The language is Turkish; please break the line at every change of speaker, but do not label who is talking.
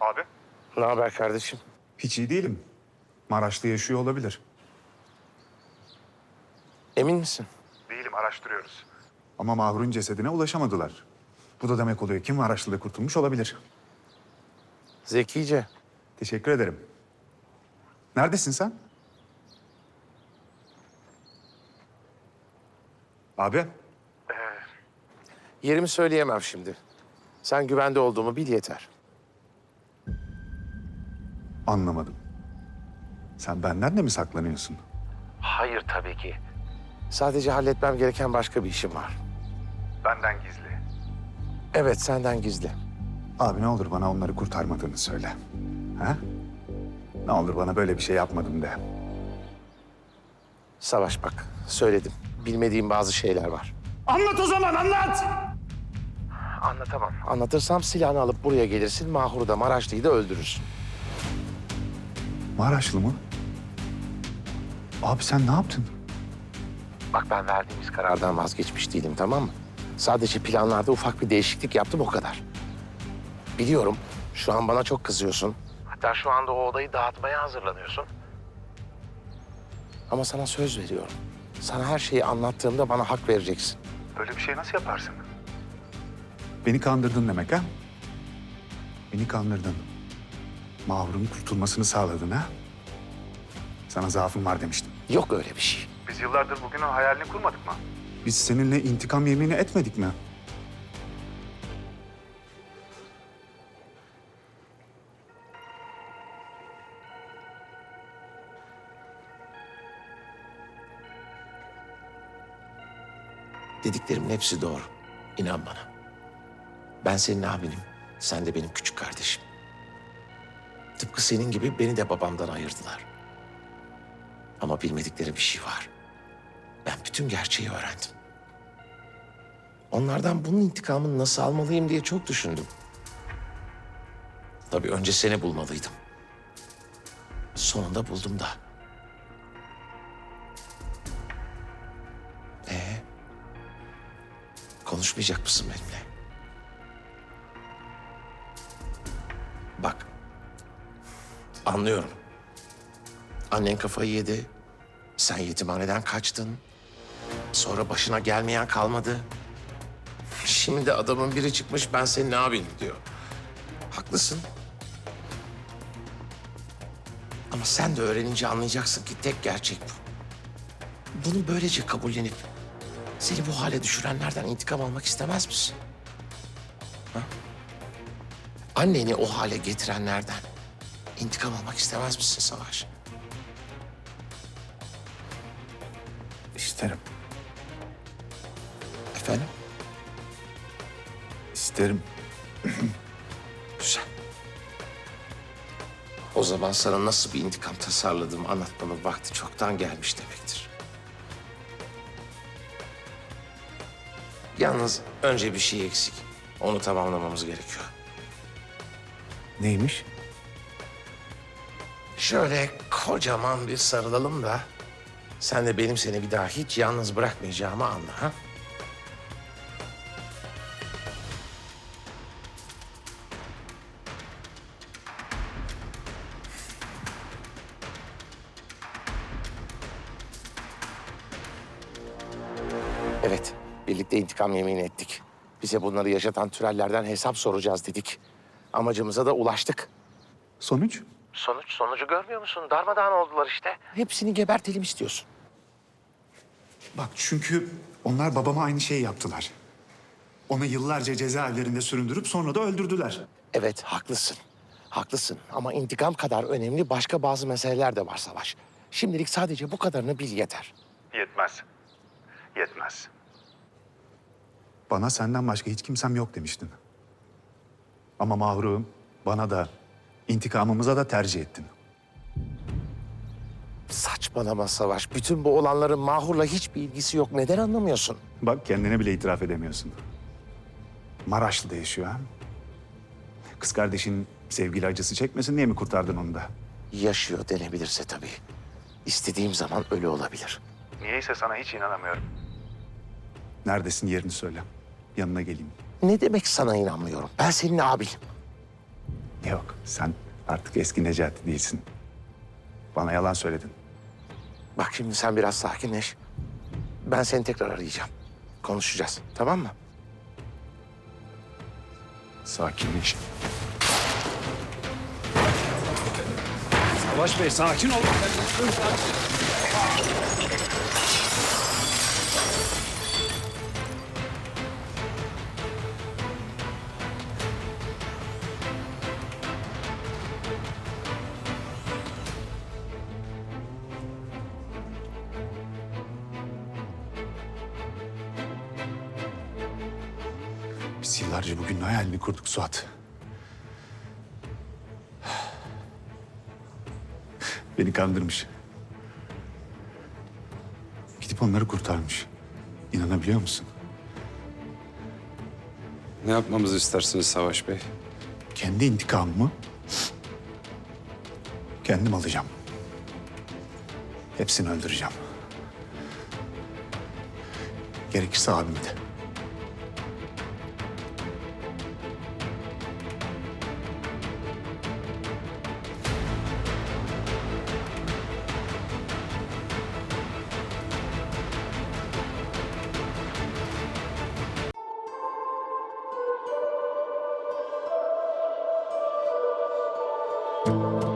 Abi?
Ne haber kardeşim?
Hiç iyi değilim. Maraş'ta yaşıyor olabilir.
Emin misin?
Değilim, araştırıyoruz. Ama Mahur'un cesedine ulaşamadılar. Bu da demek oluyor ki Maraşlı'da kurtulmuş olabilir.
Zekice.
Teşekkür ederim. Neredesin sen? Abi,
Yerimi söyleyemem şimdi. Sen güvende olduğumu bil yeter.
Anlamadım. Sen benden de mi saklanıyorsun?
Hayır tabii ki. Sadece halletmem gereken başka bir işim var.
Benden gizli.
Evet senden gizli.
Abi ne olur bana onları kurtarmadığını söyle. Ha? Ne olur bana böyle bir şey yapmadım de.
Savaş bak söyledim. Bilmediğim bazı şeyler var.
Anlat o zaman anlat!
Anlatamam. Anlatırsam silahını alıp buraya gelirsin. Mahur'u da Maraşlı'yı da öldürürsün.
Maraşlı mı? Abi sen ne yaptın?
Bak ben verdiğimiz karardan vazgeçmiş değilim tamam mı? Sadece planlarda ufak bir değişiklik yaptım o kadar. Biliyorum şu an bana çok kızıyorsun. Hatta şu anda o odayı dağıtmaya hazırlanıyorsun. Ama sana söz veriyorum. Sana her şeyi anlattığımda bana hak vereceksin.
Böyle bir şey nasıl yaparsın? Beni kandırdın demek ha? Beni kandırdın. Mahur'un kurtulmasını sağladın ha? Sana zaafım var demiştim.
Yok öyle bir şey.
Biz yıllardır bugünün hayalini kurmadık mı? Biz seninle intikam yemini etmedik mi?
Dediklerimin hepsi doğru. İnan bana. Ben senin abinim. Sen de benim küçük kardeşim. Tıpkı senin gibi beni de babamdan ayırdılar. Ama bilmedikleri bir şey var. Ben bütün gerçeği öğrendim. Onlardan bunun intikamını nasıl almalıyım diye çok düşündüm. Tabii önce seni bulmalıydım. Sonunda buldum da. Ee, konuşmayacak mısın benimle? Bak, anlıyorum. Annen kafayı yedi. Sen yetimhaneden kaçtın. Sonra başına gelmeyen kalmadı. Şimdi adamın biri çıkmış ben senin abinim diyor. Haklısın. Ama sen de öğrenince anlayacaksın ki tek gerçek bu. Bunu böylece kabullenip seni bu hale düşürenlerden intikam almak istemez misin? Ha? Anneni o hale getirenlerden intikam almak istemez misin Savaş?
İsterim.
Efendim?
İsterim.
Güzel. O zaman sana nasıl bir intikam tasarladığımı anlatmanın vakti çoktan gelmiş demektir. Yalnız önce bir şey eksik. Onu tamamlamamız gerekiyor.
Neymiş?
Şöyle kocaman bir sarılalım da... ...sen de benim seni bir daha hiç yalnız bırakmayacağımı anla ha? Evet, birlikte intikam yemin ettik. Bize bunları yaşatan türellerden hesap soracağız dedik. Amacımıza da ulaştık.
Sonuç?
Sonuç, sonucu görmüyor musun? Darmadağın oldular işte. Hepsini gebertelim istiyorsun.
Bak çünkü onlar babama aynı şeyi yaptılar. Onu yıllarca cezaevlerinde süründürüp sonra da öldürdüler.
Evet, haklısın. Haklısın ama intikam kadar önemli başka bazı meseleler de var Savaş. Şimdilik sadece bu kadarını bil yeter.
Yetmez. Yetmez. Bana senden başka hiç kimsem yok demiştin. Ama mahrum bana da intikamımıza da tercih ettin.
Saçmalama Savaş. Bütün bu olanların Mahur'la hiçbir ilgisi yok. Neden anlamıyorsun?
Bak kendine bile itiraf edemiyorsun. Maraşlı'da yaşıyor ha. Kız kardeşin sevgili acısı çekmesin diye mi kurtardın onu da?
Yaşıyor denebilirse tabii. İstediğim zaman ölü olabilir.
Niyeyse sana hiç inanamıyorum. Neredesin yerini söyle. Yanına geleyim.
Ne demek sana inanmıyorum? Ben senin abinim.
Yok, sen artık eski Necati değilsin. Bana yalan söyledin.
Bak şimdi sen biraz sakinleş. Ben seni tekrar arayacağım. Konuşacağız. Tamam mı?
Sakinleş.
Savaş Bey sakin olun.
Biz yıllarca bugün hayalini kurduk Suat. Beni kandırmış. Gidip onları kurtarmış. İnanabiliyor musun?
Ne yapmamızı istersiniz Savaş Bey?
Kendi intikamımı kendim alacağım. Hepsini öldüreceğim. Gerekirse abimi de. Thank you.